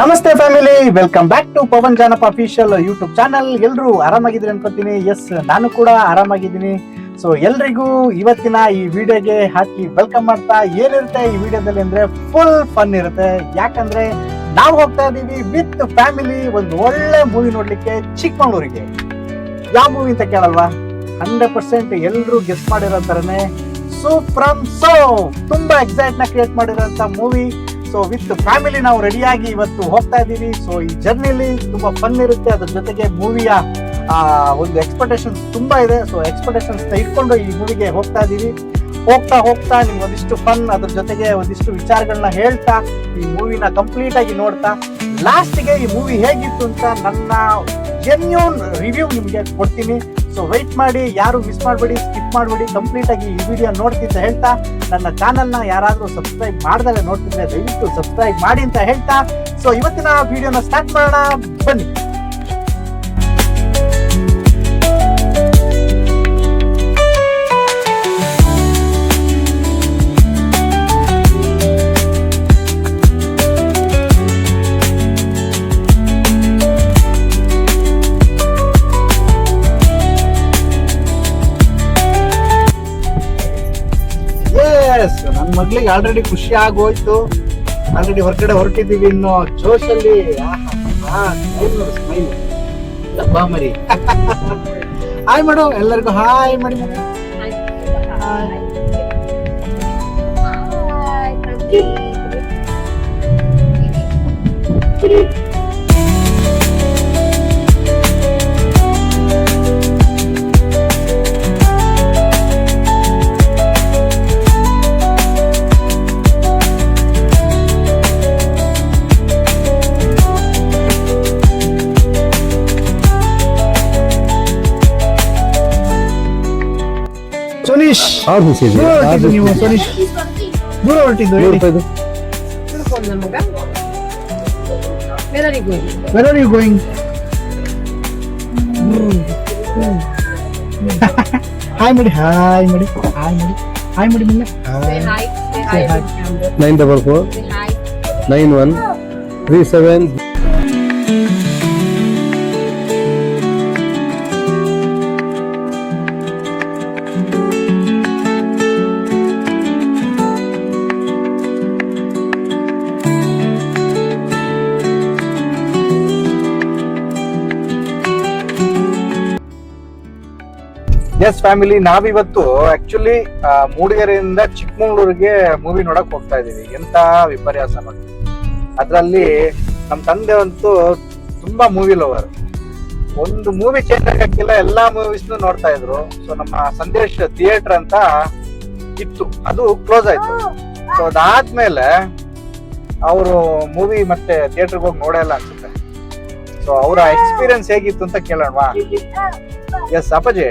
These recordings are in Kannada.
ನಮಸ್ತೆ family, welcome back to Pavan Janappa official YouTube channel. ಎಲ್ಲರೂ ಆರಾಮಾಗಿದ್ದೀರಿ ಅನ್ಕೋತೀನಿ? ಎಸ್, ನಾನು ಕೂಡ ಆರಾಮಾಗಿದ್ದೀನಿ. ಸೊ ಎಲ್ರಿಗೂ ಇವತ್ತಿನ ಈ ವಿಡಿಯೋಗೆ ಹಾಕಿ ವೆಲ್ಕಮ್ ಮಾಡ್ತಾ ಏನಿರುತ್ತೆ ಈ ವಿಡಿಯೋದಲ್ಲಿ ಅಂದ್ರೆ ಫುಲ್ ಫನ್ ಇರುತ್ತೆ. ಯಾಕಂದ್ರೆ ನಾವು ಹೋಗ್ತಾ ಇದ್ದೀವಿ ವಿತ್ ಫ್ಯಾಮಿಲಿ, ಒಂದು ಒಳ್ಳೆ ಮೂವಿ ನೋಡ್ಲಿಕ್ಕೆ ಚಿಕ್ಕಮಂಗ್ಳೂರಿಗೆ. ಯಾವ ಮೂವಿ ಅಂತ ಕೇಳಲ್ವಾ? ಹಂಡ್ರೆಡ್ ಪರ್ಸೆಂಟ್ ಎಲ್ಲರೂ ಗೆಸ್ಟ್ ಮಾಡಿರೋ ತರನೇ ಸೋ ಫ್ರಮ್ ಸೋ ತುಂಬಾ ಎಕ್ಸೈಟ್ನ ಕ್ರಿಯೇಟ್ ಮಾಡಿರೋಂಥ ಮೂವಿ ಸೊ ವಿತ್ ಫ್ಯಾಮಿಲಿ ನಾವು ರೆಡಿಯಾಗಿ ಇವತ್ತು ಹೋಗ್ತಾ ಇದ್ದೀವಿ. ಸೊ ಈ ಜರ್ನಿಲಿ ತುಂಬಾ ಫನ್ ಇರುತ್ತೆ. ಅದ್ರ ಜೊತೆಗೆ ಮೂವಿಯ ಒಂದು ಎಕ್ಸ್ಪೆಕ್ಟೇಷನ್ಸ್ ತುಂಬಾ ಇದೆ. ಸೊ ಎಕ್ಸ್ಪೆಕ್ಟೇಷನ್ಸ್ ಇಟ್ಕೊಂಡು ಈ ಮೂವಿಗೆ ಹೋಗ್ತಾ ಇದ್ದೀವಿ. ಹೋಗ್ತಾ ಹೋಗ್ತಾ ನಿಮ್ಗೆ ಒಂದಿಷ್ಟು ಫನ್ ಅದ್ರ ಜೊತೆಗೆ ಒಂದಿಷ್ಟು ವಿಚಾರಗಳನ್ನ ಹೇಳ್ತಾ, ಈ ಮೂವಿನ ಕಂಪ್ಲೀಟ್ ಆಗಿ ನೋಡ್ತಾ ಲಾಸ್ಟ್ಗೆ ಈ ಮೂವಿ ಹೇಗಿತ್ತು ಅಂತ ನನ್ನ ಜೆನ್ಯೂನ್ ರಿವ್ಯೂ ನಿಮಗೆ ಕೊಡ್ತೀನಿ. ಸೊ ವೆಯ್ಟ್ ಮಾಡಿ, ಯಾರು ಮಿಸ್ ಮಾಡಬೇಡಿ ಸ್ಕಿಪ್ ಮಾಡಬೇಡಿ ಕಂಪ್ಲೀಟ್ ಆಗಿ ಈ ವಿಡಿಯೋ ನೋಡ್ತಿದ್ದ ಹೇಳ್ತಾ, ನನ್ನ ಚಾನಲ್ನ ಯಾರಾದರೂ ಸಬ್ಸ್ಕ್ರೈಬ್ ಮಾಡ್ದಲೇ ನೋಡ್ತಿದ್ರೆ ದಯವಿಟ್ಟು ಸಬ್ಸ್ಕ್ರೈಬ್ ಮಾಡಿ ಅಂತ ಹೇಳ್ತಾ. ಸೊ ಇವತ್ತಿನ ವಿಡಿಯೋನ ಸ್ಟಾರ್ಟ್ ಮಾಡೋಣ. ಬನ್ನಿ. ಮಗ್ಳಿಗೆ ಆಲ್ರೆಡಿ ಖುಷಿ ಆಗೋಯ್ತು. ಆಲ್ರೆಡಿ ಹೊರಗಡೆ ಹೊರಟಿದ್ದೀವಿ ಇನ್ನೋ ಜೋಶಲ್ಲಿ ಹಾಯ್ ಮಾಡು ಎಲ್ಲರಿಗೂ ಹಾಯ್ ಮಾಡಿ ಮನೆ. ಆರು ದಿವಸ ಇದೆ ದೂರ ಆರು ನೀವು ಸುನೀಶ್ ದೂರ ಹೊರಟಿದ್ದು ನೂರು ರೂಪಾಯಿದು. Where are you going hi ಮಾಡಿ ಹಾಯ್ ಮಾಡಿ ಹಾಯ್ ಮಾಡಿ ಹಾಯ್ ಮಾಡಿ ಮಿಲ್ಲ. Nine double four nine one three seven yes family ನಾವಿವತ್ತು ಆಕ್ಚುಲಿ ಮೂಡಿಗೆರೆಯಿಂದ ಚಿಕ್ಕಮಗಳೂರಿಗೆ ಮೂವಿ ನೋಡಕ್ ಹೋಗ್ತಾ ಇದೀವಿ ಎಂತ ವಿಪರ್ಯಾಸ ನೋಡಿ ಅದರಲ್ಲಿ ನಮ್ಮ ತಂದೆ ಅಂತೂ ತುಂಬಾ ಮೂವಿ ಲವರ್ ಒಂದು ಮೂವಿ ಚೇಂಜ್ ಆಗಕ್ಕಿಲ್ಲ ಎಲ್ಲಾ ಮೂವೀಸ್ನು ನೋಡ್ತಾ ಇದ್ರು. ಸೊ ನಮ್ಮ ಸಂದೇಶ್ ಥಿಯೇಟರ್ ಅಂತ ಇತ್ತು. ಅದು ಕ್ಲೋಸ್ ಆಯ್ತು. ಸೊ ಅದಾದ್ಮೇಲೆ ಅವರು ಮೂವಿ ಮತ್ತೆ ಥಿಯೇಟರ್ಗೆ ಹೋಗಿ ನೋಡಲ್ಲ ಅನ್ಸುತ್ತೆ. ಸೊ ಅವರ ಎಕ್ಸ್ಪೀರಿಯನ್ಸ್ ಹೇಗಿತ್ತು ಅಂತ ಕೇಳೋಣವಾ? ಎಸ್ ಅಪ್ಪಾಜಿ.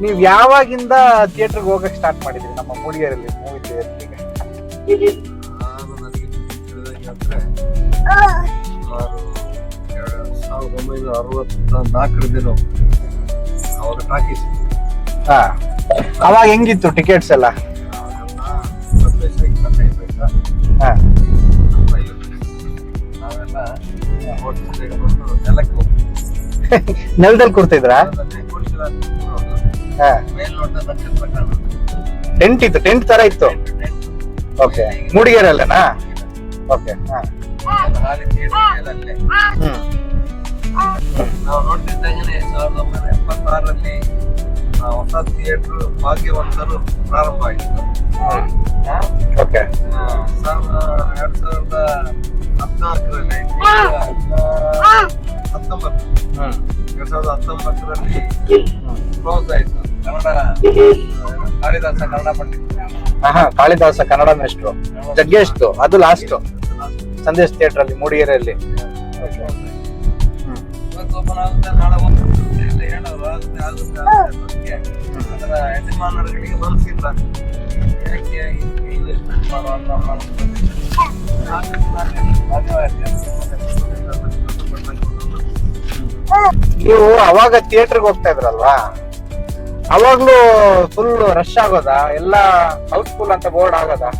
ನೀವ್ ಯಾವಾಗಿಂದ ಥಿಯೇಟರ್ಗೆ ಹೋಗಕ್ ಸ್ಟಾರ್ಟ್ ಮಾಡಿದ್ರಿ? ನಮ್ಮ ಮೂಡಿಗೆರೆಯಲ್ಲಿ ಮೂವಿ ಥಿಯೇಟರ್ಗೆ ನಾನು ನನಗೆ ತಿಳಿದಂಗೆ ಅಂದ್ರೆ ಸುಮಾರು ಎರಡು ಸಾವಿರದ ಒಂಬೈನೂರ ಅರವತ್ತ ನಾಲ್ಕರದೇನೋ ಅವಾಗ ಟಾಕೀಸ್. ಹಾ. ಅವಾಗ ಹೆಂಗಿತ್ತು ಟಿಕೆಟ್ಸ್ ಎಲ್ಲ? ಇಪ್ಪತ್ತು ಪೈಸೆ ಇಪ್ಪತ್ತೈದು ಪೈಸಾ ಹಾ. ಐವತ್ತು ನಾವೆಲ್ಲ ಹೋಟೆಲ್ ತೆಗೆದುಕೊಂಡು ನೆಲಕ್ಕೆ ಹೋಗ್ತೀವಿ ನೆಲದಲ್ಲಿ ಕೂರ್ತಿದ್ರಾ? ಅದನ್ನೇ ಟೆಂಟ್ ಇತ್ತು ಟೆಂಟ್ ತರ ಇತ್ತು. ಓಕೆ ಮೂಡಿಗೆರೆಯಲ್ಲೇನಾ? ಓಕೆ ನಾವು ನೋಡ್ತಿದ್ದಂಗೆ ಸಾವಿರದ ಒಂಬೈನೂರ ಎಪ್ಪತ್ತಾರರಲ್ಲಿ ಹೊಸ ಥಿಯೇಟರ್ ಭಾಗ್ಯವಂತರು ಪ್ರಾರಂಭ ಆಯಿತು. ಓಕೆ ಎರಡ್ ಸಾವಿರದ ಹದಿನಾಲ್ಕರಲ್ಲಿ ಹತ್ತೊಂಬತ್ತು. ಎರಡ್ ಸಾವಿರದ ಹತ್ತೊಂಬತ್ತರಲ್ಲಿ ಆಯ್ತು. ಕನ್ನಡ ಕಾಳಿದಾಸ ಕನ್ನಡ ಪಂಡಿತ. ಹಾ ಕಾಳಿದಾಸ ಕನ್ನಡ ಮೇಷ್ಟ್ರು. ಜಗ್ಗೇಶ್ದು ಅದು ಲಾಸ್ಟ್ ಸಂದೇಶ್ ಥಿಯೇಟರ್ ಅಲ್ಲಿ ಮೂಡಿಗೆರೆಯಲ್ಲಿ. ಇವತ್ತು ಓಪನ್ ಆಗುತ್ತೆ ನಾಳೆ ಓಪನ್ ಎಲ್ಲ ಹೇಳೋರು ಆಗುತ್ತೆ ಆಗುತ್ತೆ ಆಗುತ್ತೆ ಬಗ್ಗೆ ಅದರ ಯಜಮಾನರುಗಳಿಗೆ ಮನಸ್ಸಿಲ್ಲ. ಯಾಕೆ ಇನ್ವೆಸ್ಟ್ಮೆಂಟ್ ಮಾಡುವಂತ ನೀವು ಅವಾಗ ಥಿಯೇಟರ್ಗೆ ಹೋಗ್ತಾ ಇದ್ರಲ್ವಾ? ಅವಾಗ್ಲೂ ಫುಲ್ ರಶ್ ಆಗೋದಾ? ಎಲ್ಲ ಹೌಸ್ಫುಲ್ ಅಂತ ಬೋರ್ಡ್ ಆಗೋದಾ?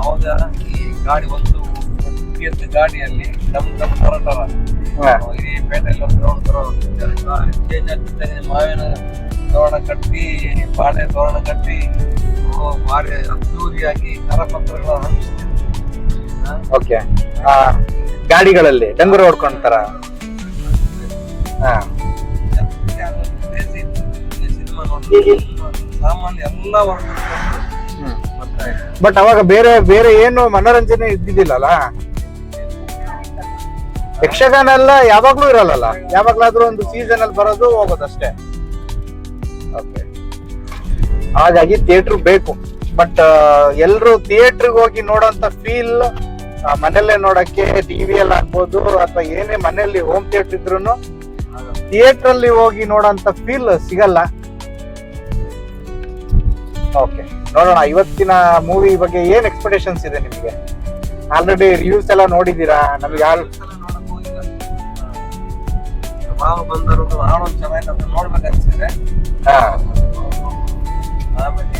ಅವಾಗ ಈ ಗಾಡಿ ಒಂದು ಗಾಡಿಯಲ್ಲಿ ಡಮ್ ಡಮ್ ತರ ತರ ಇಡೀ ಪೇಟೆಯಲ್ಲಿ ಒಂದು ರೌಂಡ್ ಚೇಂಜ್ ಆಗ್ತಿದ್ದಂಗೆ ಮಾವಿನ ತೋರಣ ಕಟ್ಟಿ ಬಾಳೆ ತೋರಣ ಕಟ್ಟಿ ಭಾರಿ ಅದ್ದೂರಿಯಾಗಿ ಕರಪತ್ರಗಳ ಹಂಚ್ತಿದ್ರು ಹಾ? ಓಕೆ ಗಾಡಿಗಳಲ್ಲಿ, ಡಂಗುರ ಹೊಡ್ಕೊಂತಾರ ಬಟ್ ಅವಾಗ ಬೇರೆ ಬೇರೆ ಏನು ಮನೋರಂಜನೆ ಇದ್ದಿದ್ದಿಲ್ಲಲ್ಲ? ಯಕ್ಷಗಾನ ಎಲ್ಲ ಯಾವಾಗ್ಲೂ ಇರಲ್ಲ ಯಾವಾಗ್ಲಾದ್ರೂ ಒಂದು ಸೀಸನ್ ಅಲ್ಲಿ ಬರೋದು ಹೋಗೋದಷ್ಟೇ ಓಕೆ ಹಾಗಾಗಿ ಥಿಯೇಟರ್ ಬೇಕು. ಬಟ್ ಎಲ್ರು ಥಿಯೇಟರ್ಗೆ ಹೋಗಿ ನೋಡೋಂತ ಫೀಲ್ ಮನೆಯಲ್ಲೇ ನೋಡಕ್ಕೆ ಎಲ್ಲ ಆಗ್ಬೋದು ಅಥವಾ ಏನೇ ಮನೆಯಲ್ಲಿ ಹೋಮ್ ಥಿಯೇಟರ್ ಇದ್ರು ಥಿಯೇಟರ್ ಅಲ್ಲಿ ಹೋಗಿ ನೋಡೋಂತ ಫೀಲ್ ಸಿಗಲ್ಲ. ಓಕೆ ನೋಡೋಣ. ಇವತ್ತಿನ ಮೂವಿ ಬಗ್ಗೆ ಏನ್ ಎಕ್ಸ್ಪೆಕ್ಟೇಷನ್ಸ್ ಇದೆ ನಿಮಗೆ? ಆಲ್ರೆಡಿ ರಿವ್ಯೂಸ್ ಎಲ್ಲ ನೋಡಿದೀರಾ ನಮ್ಗೆ ಯಾರು. ಮಾವ ಬಂದರು ಚೆನ್ನಾಗಿ ಅಂತ ನೋಡ್ಬೇಕು ಅನ್ಸಿದೆ ಹಾ, ಆಮೇಲೆ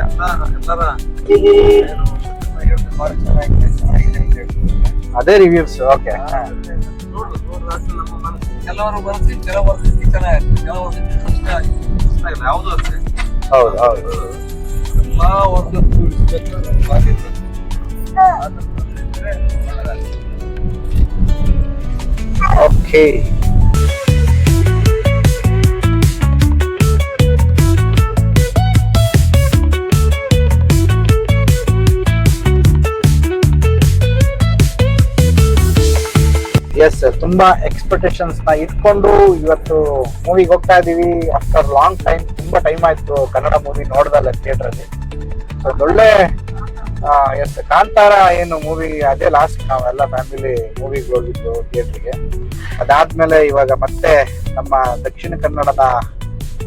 ಎಲ್ಲ ಎಲ್ಲರ ಏನು ಹೇಳ್ತಾರೆ, ಚೆನ್ನಾಗಿದೆ ಚೆನ್ನಾಗಿದೆ ಅಂತ ಹೇಳ್ತಿದ್ದಾರೆ. ಅದೇ ರಿವ್ಯೂಸ್ ಓಕೆ ನೋಡು ಕೆಲವರು ಬರ್ಸಿ ಕೆಲವು ಮನಸ್ಸಿಗೆ ಚೆನ್ನಾಗಿರ್ತದೆ ಕೆಲವು ಮನಸ್ಸಿಗೆ ಇಷ್ಟ ಆಗಿ- ಇಷ್ಟ ಆಗಿಲ್ಲ. ಯಾವುದೂ ಅಷ್ಟೇ? ಹೌದು ಹೌದು. ಎಲ್ಲಾ ವರ್ಗಕ್ಕೂ ಇಷ್ಟಕ್ಕೆ. ಓಕೆ ಎಸ್ ತುಂಬಾ ಎಕ್ಸ್ಪೆಕ್ಟೇಷನ್ಸ್ನ ಇಟ್ಕೊಂಡು ಇವತ್ತು ಮೂವಿಗೆ ಹೋಗ್ತಾ ಇದೀವಿ. ಆಫ್ಟರ್ ಲಾಂಗ್ ಟೈಮ್ ತುಂಬಾ ಟೈಮ್ ಆಯ್ತು ಕನ್ನಡ ಮೂವಿ ನೋಡ್ದಲ್ಲ ಥಿಯೇಟರ್ ಅಲ್ಲಿ. ಸೊ ಒಳ್ಳೆ ಎಸ್ ಕಾಂತಾರ ಏನು ಮೂವಿ ಅದೇ ಲಾಸ್ಟ್ ನಾವೆಲ್ಲ ಫ್ಯಾಮಿಲಿ ಮೂವಿಗೆ ಹೋಗಿದ್ದು ಥಿಯೇಟರ್ಗೆ ಅದಾದ್ಮೇಲೆ ಇವಾಗ ಮತ್ತೆ ನಮ್ಮ ದಕ್ಷಿಣ ಕನ್ನಡದ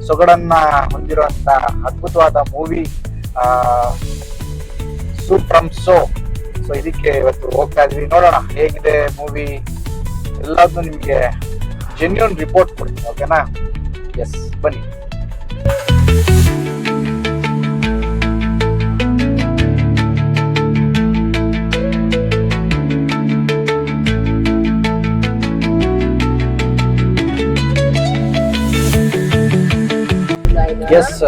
ಸೊಗಡನ್ನ ಹೊಂದಿರುವಂತ ಅದ್ಭುತವಾದ ಮೂವಿ ಸೂಪ್ರಮ್ ಸೋ ಸೊ ಇದಕ್ಕೆ ಇವತ್ತು ಹೋಗ್ತಾ ಇದ್ವಿ. ನೋಡೋಣ, ಹೇಗಿದೆ ಮೂವಿ ಎಲ್ಲದನ್ನು ನಿಮಗೆ ಜೆನ್ಯೂನ್ ರಿಪೋರ್ಟ್ ಕೊಡ್ತೀನಿ ಓಕೆನಾ ಎಸ್ ಬನ್ನಿ. ಎಸ್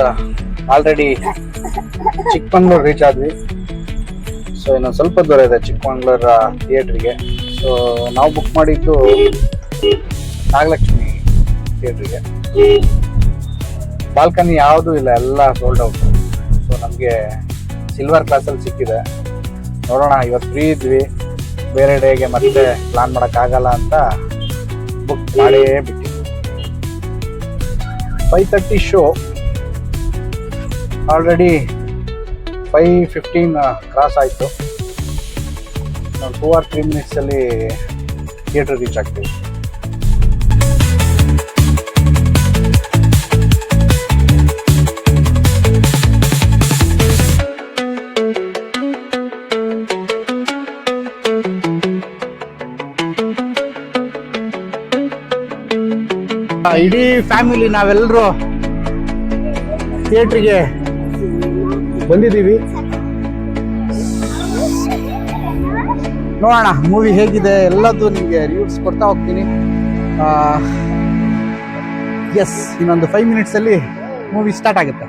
ಆಲ್ರೆಡಿ ಚಿಕ್ಕಮಂಗ್ಳೂರು ರೀಚ್ ಆದ್ವಿ. ಸೊ ಇನ್ನೊಂದು ಸ್ವಲ್ಪ ದೂರ ಇದೆ ಚಿಕ್ಕಮಂಗ್ಳೂರ ಥಿಯೇಟ್ರಿಗೆ ಸೊ ನಾವು ಬುಕ್ ಮಾಡಿದ್ದು ನಾಗಲಕ್ಷ್ಮಿ ಥಿಯೇಟ್ರಿಗೆ ಬಾಲ್ಕನಿ ಯಾವುದು ಇಲ್ಲ, ಎಲ್ಲ ಸೋಲ್ಡ್ ಔಟ್ ಸೊ ನಮಗೆ ಸಿಲ್ವರ್ ಕ್ಲಾಸಲ್ಲಿ ಸಿಕ್ಕಿದೆ. ನೋಡೋಣ, ಇವತ್ತು ಫ್ರೀ ಇದ್ವಿ. ಬೇರೆ ಡೇಗೆ ಮತ್ತೆ ಪ್ಲಾನ್ ಮಾಡೋಕ್ಕಾಗಲ್ಲ ಅಂತ ಬುಕ್ ಮಾಡೇ ಬಿಟ್ಟಿದ್ವಿ. Five thirty show already five fifteen cross ಆಯಿತು. ನಾವು ಟೂ ಆರ್ ತ್ರೀ ಮಿನಿಟ್ಸಲ್ಲಿ ಥಿಯೇಟರ್ ರೀಚ್ ಆಗ್ತೀವಿ. ಇಡೀ ಫ್ಯಾಮಿಲಿ ನಾವೆಲ್ಲರೂ ಥಿಯೇಟ್ರಿಗೆ ಬಂದಿದ್ದೀವಿ. ನೋಡೋಣ ಮೂವಿ ಹೇಗಿದೆ ಎಲ್ಲದೂ ನಿಮಗೆ ರಿವ್ಯೂಸ್ ಕೊಡ್ತಾ ಹೋಗ್ತೀನಿ ಎಸ್ ಇನ್ನೊಂದು ಫೈವ್ ಮಿನಿಟ್ಸಲ್ಲಿ ಮೂವಿ ಸ್ಟಾರ್ಟ್ ಆಗುತ್ತೆ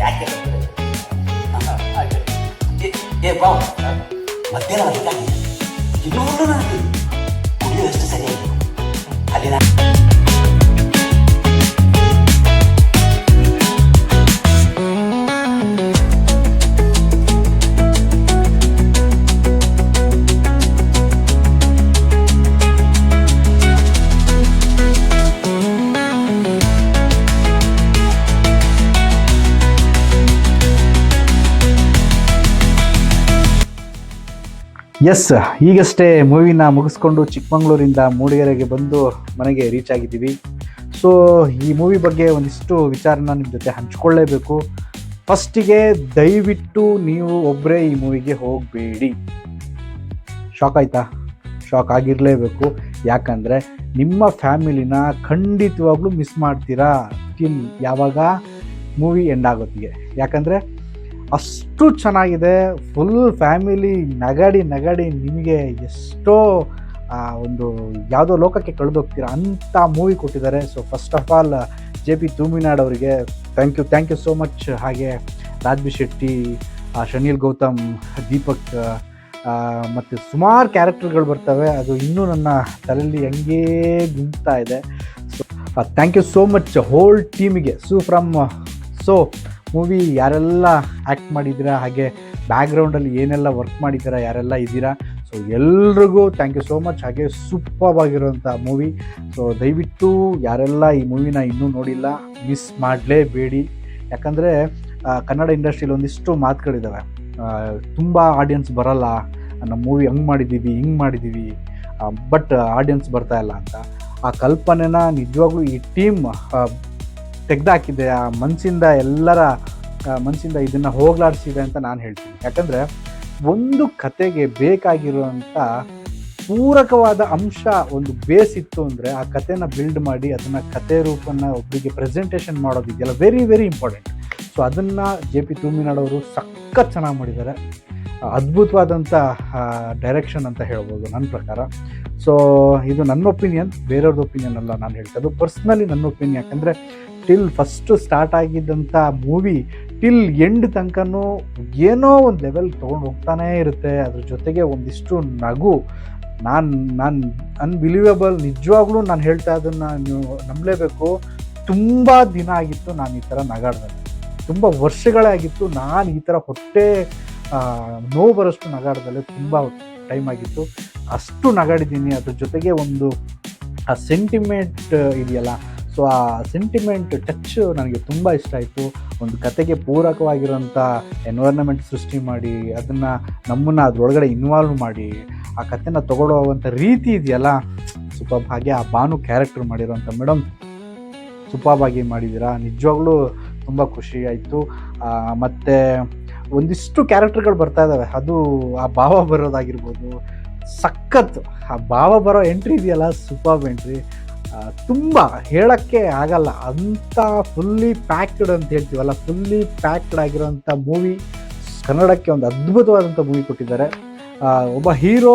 ಯಾಕೆ. ಏ- ಏ മധ്യരാത്രി ഇതുകൊണ്ട് നാട്ടിൽ കുടി വെച്ച് ശരിയായി അല്ലെങ്കിൽ ಎಸ್ ಈಗಷ್ಟೇ ಮೂವಿನ ಮುಗಿಸ್ಕೊಂಡು ಚಿಕ್ಕಮಂಗ್ಳೂರಿಂದ ಮೂಡಿಗೆರೆಗೆ ಬಂದು ಮನೆಗೆ ರೀಚ್ ಆಗಿದ್ದೀವಿ. ಸೊ ಈ ಮೂವಿ ಬಗ್ಗೆ ಒಂದಿಷ್ಟು ವಿಚಾರನ ನಿಮ್ಮ ಜೊತೆ ಹಂಚ್ಕೊಳ್ಳೇಬೇಕು. ಫಸ್ಟಿಗೆ ದಯವಿಟ್ಟು ನೀವು ಒಬ್ಬರೇ ಈ ಮೂವಿಗೆ ಹೋಗಬೇಡಿ. ಶಾಕ್ ಆಯ್ತಾ? ಶಾಕ್ ಆಗಿರಲೇಬೇಕು. ಯಾಕಂದರೆ ನಿಮ್ಮ ಫ್ಯಾಮಿಲಿನ ಖಂಡಿತವಾಗ್ಲೂ ಮಿಸ್ ಮಾಡ್ತೀರಾ? ಟಿಲ್ ಯಾವಾಗ? ಮೂವಿ ಎಂಡ್ ಆಗೋತ್ತಿಗೆ ಯಾಕಂದರೆ ಅಷ್ಟು ಚೆನ್ನಾಗಿದೆ. ಫುಲ್ ಫ್ಯಾಮಿಲಿ ನಗಡಿ ನಗಡಿ ನಿಮಗೆ ಎಷ್ಟೋ ಒಂದು ಯಾವುದೋ ಲೋಕಕ್ಕೆ ಕಳೆದೋಗ್ತೀರಾ ಅಂಥ ಮೂವಿ ಕೊಟ್ಟಿದ್ದಾರೆ. So first of all J P Thuminad ಅವರಿಗೆ thank you thank you so much ಹಾಗೆ ರಾಜ್ಬಿ ಶೆಟ್ಟಿ ಶನಿಲ್ ಗೌತಮ್ ದೀಪಕ್ ಮತ್ತು ಸುಮಾರು ಕ್ಯಾರೆಕ್ಟರ್ಗಳು ಬರ್ತವೆ. ಅದು ಇನ್ನೂ ನನ್ನ ತಲೆಯಲ್ಲಿ ಹಂಗೇ ಗುಂತಾ ಇದೆ. So thank you so much whole ಟೀಮಿಗೆ so from so movie ಯಾರೆಲ್ಲ ಆ್ಯಕ್ಟ್ ಮಾಡಿದ್ದೀರಾ? ಹಾಗೆ ಬ್ಯಾಕ್ಗ್ರೌಂಡಲ್ಲಿ ಏನೆಲ್ಲ ವರ್ಕ್ ಮಾಡಿದ್ದೀರಾ? ಯಾರೆಲ್ಲ ಇದ್ದೀರಾ? ಸೊ ಎಲ್ರಿಗೂ ಥ್ಯಾಂಕ್ ಯು ಸೋ ಮಚ್ ಹಾಗೆ ಸೂಪರ್ ಆಗಿರುವಂಥ ಮೂವಿ ಸೊ ದಯವಿಟ್ಟು ಯಾರೆಲ್ಲ ಈ ಮೂವಿನ ಇನ್ನೂ ನೋಡಿಲ್ಲ ಮಿಸ್ ಮಾಡಲೇಬೇಡಿ. ಯಾಕಂದರೆ ಕನ್ನಡ ಇಂಡಸ್ಟ್ರಿಯಲ್ಲಿ ಒಂದಿಷ್ಟು ಮಾತುಗಳಿದ್ದಾವೆ ತುಂಬ ಆಡಿಯನ್ಸ್ ಬರಲ್ಲ. ನಮ್ಮ ಮೂವಿ ಹಂಗೆ ಮಾಡಿದ್ದೀವಿ ಹಿಂಗೆ ಮಾಡಿದ್ದೀವಿ ಬಟ್ ಆಡಿಯನ್ಸ್ ಬರ್ತಾ ಇಲ್ಲ ಅಂತ. ಆ ಕಲ್ಪನೆನ ನಿಜವಾಗ್ಲೂ ಈ ಟೀಮ್ ತೆಗೆದಾಕಿದೆ, ಆ ಮನಸ್ಸಿಂದ ಎಲ್ಲರ ಮನಸ್ಸಿಂದ ಇದನ್ನು ಹೋಗ್ಲಾಡಿಸಿದೆ ಅಂತ ನಾನು ಹೇಳ್ತೀನಿ. ಯಾಕಂದರೆ ಒಂದು ಕತೆಗೆ ಬೇಕಾಗಿರುವಂಥ ಪೂರಕವಾದ ಅಂಶ ಒಂದು ಬೇಸ್ ಇತ್ತು ಅಂದರೆ ಆ ಕಥೆನ ಬಿಲ್ಡ್ ಮಾಡಿ ಅದನ್ನು ಕತೆ ರೂಪನ ಒಬ್ಬರಿಗೆ ಪ್ರೆಸೆಂಟೇಷನ್ ಮಾಡೋದಿದೆಯಲ್ಲ ವೆರಿ ವೆರಿ ಇಂಪಾರ್ಟೆಂಟ್ ಸೊ ಅದನ್ನು ಜೆ ಪಿ ತುಮಿನಾಡವರು ಸಖತ್ ಚೆನ್ನಾಗಿ ಮಾಡಿದ್ದಾರೆ. ಅದ್ಭುತವಾದಂಥ ಡೈರೆಕ್ಷನ್ ಅಂತ ಹೇಳ್ಬೋದು ನನ್ನ ಪ್ರಕಾರ. ಸೊ ಇದು ನನ್ನ ಒಪಿನಿಯನ್ ಬೇರೆಯವ್ರದ್ದು ಒಪಿನಿಯನ್ ಅಲ್ಲ ನಾನು ಹೇಳ್ತದ್ದು ಪರ್ಸ್ನಲಿ ನನ್ನ ಒಪಿನಿಯನ್ ಯಾಕಂದರೆ ಟಿಲ್ ಫಸ್ಟು ಸ್ಟಾರ್ಟ್ ಆಗಿದ್ದಂಥ ಮೂವಿ ಟಿಲ್ ಎಂಡ್ ತನಕನೂ ಏನೋ ಒಂದು ಲೆವೆಲ್ ತೊಗೊಂಡು ಹೋಗ್ತಾನೇ ಇರುತ್ತೆ. ಅದ್ರ ಜೊತೆಗೆ ಒಂದಿಷ್ಟು ನಗು. ನಾನು ನಾನು ಅನ್ಬಿಲೀವೇಬಲ್ ನಿಜವಾಗ್ಲೂ ನಾನು ಹೇಳ್ತಾ ಅದನ್ನು ನೀವು ನಂಬಲೇಬೇಕು. ತುಂಬ ದಿನ ಆಗಿತ್ತು ನಾನು ಈ ಥರ ನಗಾಡ್ದೆ. ತುಂಬ ವರ್ಷಗಳೇ ಆಗಿತ್ತು ನಾನು ಈ ಥರ ಹೊಟ್ಟೆ ನೋವು ಬರೋಷ್ಟು ನಗಾಡ್ದಲ್ಲೇ ತುಂಬ ಟೈಮ್ ಆಗಿತ್ತು. ಅಷ್ಟು ನಗಾಡಿದ್ದೀನಿ. ಅದ್ರ ಜೊತೆಗೆ ಒಂದು, ಆ ಸೆಂಟಿಮೆಂಟ್ ಇದೆಯಲ್ಲ ಸೊ ಆ ಸೆಂಟಿಮೆಂಟ್ ಟಚ್ ನನಗೆ ತುಂಬ ಇಷ್ಟ ಆಯಿತು. ಒಂದು ಕತೆಗೆ ಪೂರಕವಾಗಿರುವಂಥ ಎನ್ವೈರ್ನಮೆಂಟ್ ಸೃಷ್ಟಿ ಮಾಡಿ, ಅದನ್ನು ನಮ್ಮನ್ನು ಅದರೊಳಗಡೆ ಇನ್ವಾಲ್ವ್ ಮಾಡಿ, ಆ ಕತೆನ ತಗೊಳ್ಳೋವಂಥ ರೀತಿ ಇದೆಯಲ್ಲ? ಸೂಪರ್ ಹಾಗೆ ಆ ಬಾನು ಕ್ಯಾರೆಕ್ಟರ್ ಮಾಡಿರೋಂಥ ಮೇಡಮ್ ಸುಪಾಬಾಗಿ ಮಾಡಿದ್ದೀರಾ? ನಿಜವಾಗ್ಲೂ ತುಂಬ ಖುಷಿ ಆಯಿತು. ಮತ್ತು ಒಂದಿಷ್ಟು ಕ್ಯಾರೆಕ್ಟರ್ಗಳು ಬರ್ತಾ ಇದ್ದಾವೆ ಅದು ಆ ಭಾವ ಬರೋದಾಗಿರ್ಬೋದು. ಸಖತ್ ಆ ಭಾವ ಬರೋ ಎಂಟ್ರಿ ಇದೆಯಲ್ಲ ಸೂಪರ್ ಎಂಟ್ರಿ ತುಂಬ ಹೇಳೋಕ್ಕೆ ಆಗಲ್ಲ. ಅಂಥ ಫುಲ್ಲಿ ಪ್ಯಾಕ್ಡ್ ಅಂತ ಹೇಳ್ತೀವಲ್ಲ ಫುಲ್ಲಿ ಪ್ಯಾಕ್ಡ್ ಆಗಿರೋಂಥ ಮೂವಿ ಕನ್ನಡಕ್ಕೆ ಒಂದು ಅದ್ಭುತವಾದಂಥ ಮೂವಿ ಕೊಟ್ಟಿದ್ದಾರೆ. ಒಬ್ಬ ಹೀರೋ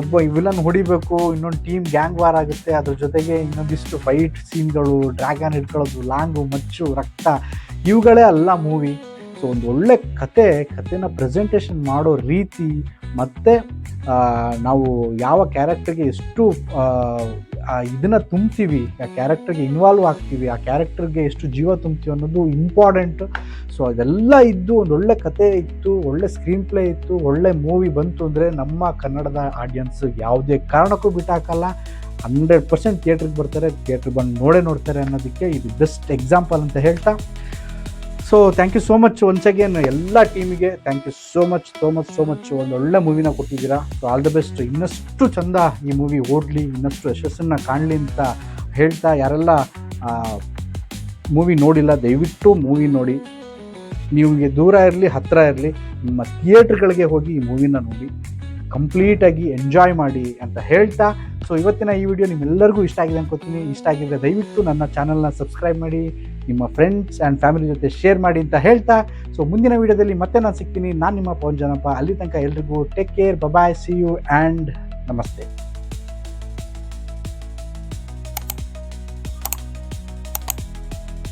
ಒಬ್ಬ ವಿಲನ್ ಹೊಡಿಬೇಕು, ಇನ್ನೊಂದು ಟೀಮ್ ಗ್ಯಾಂಗ್ ವಾರ್ ಆಗುತ್ತೆ, ಅದ್ರ ಜೊತೆಗೆ ಇನ್ನೊಂದಿಷ್ಟು ಫೈಟ್ ಸೀನ್ಗಳು ಡ್ರ್ಯಾಗನ್ ಹಿಡ್ಕೊಳ್ಳೋದು ಲಾಂಗು, ಮಚ್ಚು, ರಕ್ತ, ಇವುಗಳೇ ಅಲ್ಲ ಮೂವಿ ಸೊ ಒಂದು ಒಳ್ಳೆ ಕತೆ, ಕತೆನ ಪ್ರೆಸೆಂಟೇಷನ್ ಮಾಡೋ ರೀತಿ, ಮತ್ತು ನಾವು ಯಾವ ಕ್ಯಾರೆಕ್ಟರ್ಗೆ ಎಷ್ಟು ಇದನ್ನು ತುಂಬ್ತೀವಿ, ಆ ಕ್ಯಾರೆಕ್ಟರ್ಗೆ ಇನ್ವಾಲ್ವ್ ಆಗ್ತೀವಿ, ಆ ಕ್ಯಾರೆಕ್ಟರ್ಗೆ ಎಷ್ಟು ಜೀವ ತುಂಬ್ತೀವಿ ಅನ್ನೋದು ಇಂಪಾರ್ಟೆಂಟ್ ಸೊ ಅದೆಲ್ಲ ಇದ್ದು ಒಂದು ಒಳ್ಳೆ ಕತೆ ಇತ್ತು, ಒಳ್ಳೆ ಸ್ಕ್ರೀನ್ ಪ್ಲೇ ಇತ್ತು, ಒಳ್ಳೆ ಮೂವಿ ಬಂತು ಅಂದರೆ ನಮ್ಮ ಕನ್ನಡದ ಆಡಿಯನ್ಸ್ ಯಾವುದೇ ಕಾರಣಕ್ಕೂ ಬಿಟ್ಟಾಕಲ್ಲ. ಹಂಡ್ರೆಡ್ ಪರ್ಸೆಂಟ್ ಥಿಯೇಟ್ರಿಗೆ ಬರ್ತಾರೆ ಥಿಯೇಟ್ರ್ ಬಂದು ನೋಡೇ ನೋಡ್ತಾರೆ ಅನ್ನೋದಕ್ಕೆ ಇದು ಬೆಸ್ಟ್ ಎಕ್ಸಾಂಪಲ್ ಅಂತ ಹೇಳ್ತಾ. So thank you so much once again ಎಲ್ಲ ಟೀಮಿಗೆ thank you so much so much so much ಒಂದು ಒಳ್ಳೆ ಮೂವಿನ ಕೊಟ್ಟಿದ್ದೀರಾ. ಸೊ ಆಲ್ ದ ಬೆಸ್ಟ್ ಇನ್ನಷ್ಟು ಚಂದ ಈ ಮೂವಿ ಓಡಲಿ, ಇನ್ನಷ್ಟು ಯಶಸ್ಸನ್ನು ಕಾಣಲಿ ಅಂತ ಹೇಳ್ತಾ ಯಾರೆಲ್ಲ ಮೂವಿ ನೋಡಿಲ್ಲ, ದಯವಿಟ್ಟು ಮೂವಿ ನೋಡಿ. ನಿಮಗೆ ದೂರ ಇರಲಿ ಹತ್ತಿರ ಇರಲಿ, ನಿಮ್ಮ ಥಿಯೇಟ್ರ್ಗಳಿಗೆ ಹೋಗಿ ಈ ಮೂವಿನ ನೋಡಿ. ಕಂಪ್ಲೀಟಾಗಿ ಎಂಜಾಯ್ ಮಾಡಿ ಅಂತ ಹೇಳ್ತಾ ಸೊ ಇವತ್ತಿನ ಈ ವಿಡಿಯೋ ನಿಮ್ಮೆಲ್ಲರಿಗೂ ಇಷ್ಟ ಆಗಿದೆ ಅನ್ಕೋತೀನಿ. ಇಷ್ಟ ಆಗಿದ್ರೆ ದಯವಿಟ್ಟು ನನ್ನ ಚಾನಲ್ನ ಸಬ್ಸ್ಕ್ರೈಬ್ ಮಾಡಿ, ನಿಮ್ಮ ಫ್ರೆಂಡ್ಸ್ ಆ್ಯಂಡ್ ಫ್ಯಾಮಿಲಿ ಜೊತೆ ಶೇರ್ ಮಾಡಿ ಅಂತ ಹೇಳ್ತಾ. ಸೊ ಮುಂದಿನ ವಿಡಿಯೋದಲ್ಲಿ ಮತ್ತೆ ನಾನು ಸಿಗ್ತೀನಿ. ನಾನು ನಿಮ್ಮ ಪವನ್ ಜನಪ್ಪ. ಅಲ್ಲಿ ತನಕ ಎಲ್ರಿಗೂ take care bye bye see you and ನಮಸ್ತೆ.